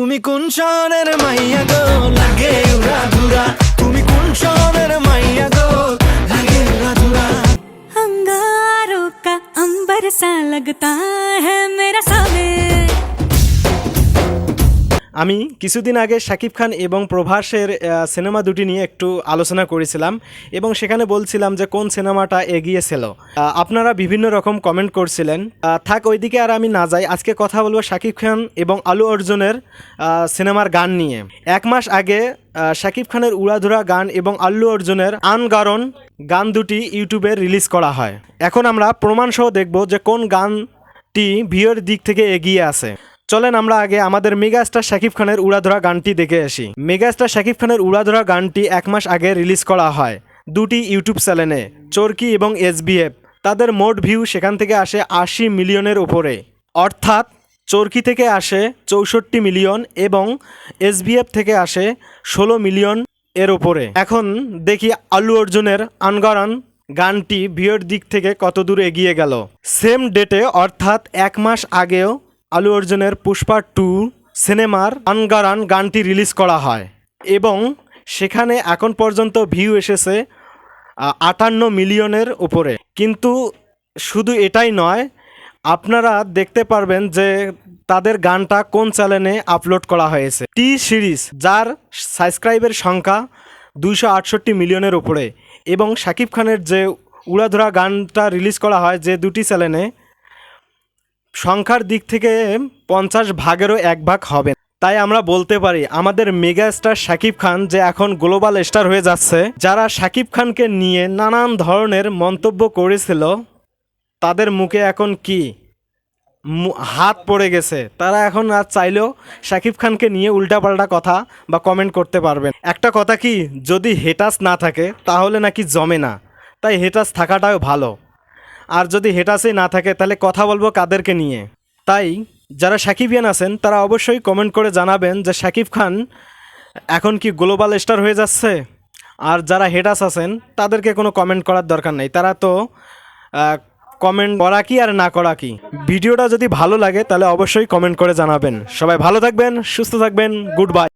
তুমি কোন শহরের মাইয়া গো লাগে উড়া ধুরা তুমি কোন শহরের মাইয়া গো লাগে উড়া ধুরা अंगारों का अंबर सा लगता है मेरा सावे আমি কিছুদিন আগে শাকিব খান এবং প্রভাসের সিনেমা দুটি নিয়ে একটু আলোচনা করেছিলাম এবং সেখানে বলছিলাম যে কোন সিনেমাটা এগিয়েছিল। আপনারা বিভিন্ন রকম কমেন্ট করছিলেন। থাক ওইদিকে আর আমি না যাই। আজকে কথা বলব শাকিব খান এবং আলু অর্জুনের সিনেমার গান নিয়ে। এক মাস আগে শাকিব খানের উড়াধুরা গান এবং আল্লু অর্জুনের আনগারণ গান দুটি ইউটিউবে রিলিজ করা হয়। এখন আমরা প্রমাণসহ দেখব যে কোন গানটি ভিওর দিক থেকে এগিয়ে আছে। চলেন আমরা আগে আমাদের মেগাস্টার শাকিব খানের উড়াধরা গানটি দেখে আসি। মেগাস্টার শাকিব খানের উড়াধরা গানটি এক মাস আগে রিলিজ করা হয় দুটি ইউটিউব চ্যানেলে, চরকি এবং এসবিএফ। তাদের মোট ভিউ সেখান থেকে আসে আশি মিলিয়নের উপরে। অর্থাৎ চরকি থেকে আসে চৌষট্টি মিলিয়ন এবং এসবিএফ থেকে আসে ষোলো মিলিয়ন এর উপরে। এখন দেখি আলু অর্জুনের আনগরান গানটি ভিওর দিক থেকে কত দূর এগিয়ে গেল। সেম ডেটে অর্থাৎ এক মাস আগেও আলু অর্জুনের পুষ্পা টু সিনেমার আনগারান গানটি রিলিজ করা হয় এবং সেখানে এখন পর্যন্ত ভিউ এসেছে আটান্ন মিলিয়নের উপরে। কিন্তু শুধু এটাই নয়, আপনারা দেখতে পারবেন যে তাদের গানটা কোন চ্যানেলে আপলোড করা হয়েছে। টি সিরিজ, যার সাবস্ক্রাইবের সংখ্যা দুইশো আটষট্টি মিলিয়নের উপরে এবং শাকিব খানের যে উড়াধরা গানটা রিলিজ করা হয় যে দুটি চ্যানেলে সংখ্যার দিক থেকে পঞ্চাশ ভাগেরও এক ভাগ হবে। তাই আমরা বলতে পারি, আমাদের মেগা স্টার শাকিব খান যে এখন গ্লোবাল স্টার হয়ে যাচ্ছে, যারা শাকিব খানকে নিয়ে নানান ধরনের মন্তব্য করেছিল, তাদের মুখে এখন কি? হাত পড়ে গেছে। তারা এখন আর চাইলেও শাকিব খানকে নিয়ে উল্টাপাল্টা কথা বা কমেন্ট করতে পারবেন। একটা কথা কি, যদি হেটাস না থাকে, তাহলে নাকি জমে না। তাই হেটাস থাকাটাও ভালো। আর যদি হেটাসই না থাকে, তাহলে কথা বলব কাদেরকে নিয়ে। তাই, যারা সাকিবিয়ান আছেন, তারা অবশ্যই কমেন্ট করে জানাবেন যে শাকিব খান এখন কি গ্লোবাল স্টার হয়ে যাচ্ছে? আর যারা হেটাস আছেন, তাদেরকে কোনো কমেন্ট করার দরকার নেই। তারা তো কমেন্ট করা কি আর না করা কি? ভিডিওটা যদি ভালো লাগে, তাহলে অবশ্যই কমেন্ট করে জানাবেন। সবাই ভালো থাকবেন, সুস্থ থাকবেন, গুড বাই।